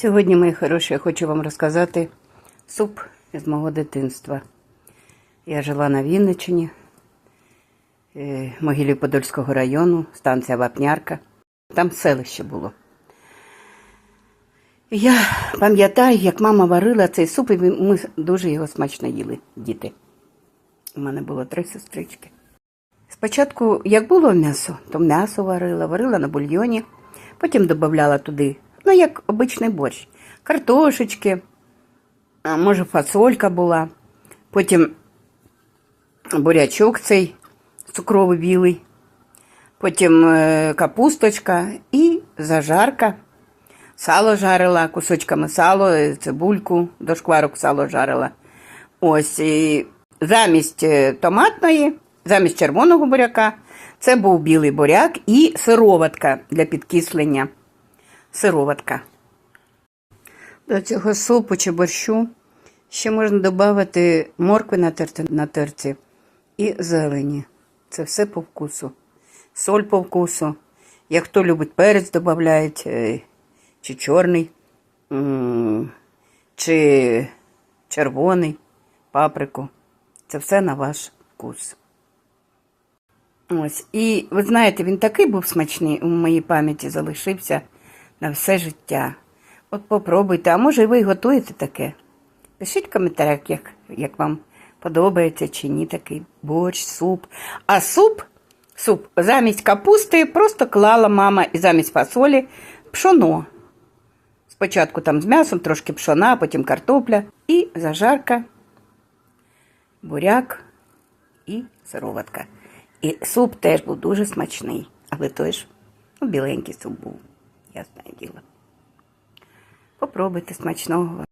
Сьогодні, мої хороші, я хочу вам розказати суп з мого дитинства. Я жила на Вінниччині, е, могилі Подольського району, станція Вапнярка. Там селище було. Я пам'ятаю, як мама варила цей суп, і ми дуже його смачно їли, діти. У мене було три сестрички. Спочатку, як було м'ясо, то м'ясо варила, варила на бульйоні, потім додавала туди, ну, як обичний борщ, картошечки, може фасолька була, потім бурячок цей цукровий білий, потім е, капусточка і зажарка. Сало жарила, кусочками сало, е, цибульку, до шкварок сало жарила. Ось і замість е, томатної, замість червоного буряка, це був білий буряк і сироватка для підкислення. Сироватка. До цього супу чи борщу ще можна додати моркви натерти на терці і зелені. Це все по вкусу. Соль по вкусу. Як хто любить перець, додають, е, чи чорний, чи червоний, паприку. Це все на ваш вкус. Ось. І ви знаєте, він такий був смачний у моїй пам'яті залишився на все життя. От попробуйте, а може і ви готуєте таке. Пишіть в коментарях, як, як вам подобається чи ні такий борщ, суп. А суп, суп замість капусти просто клала мама і замість фасолі пшоно. Спочатку там з м'ясом, трошки пшона, потім картопля і зажарка, буряк і сироватка. І суп теж був дуже смачний, але той ж ну, біленький суп був, діло. Попробуйте смачного.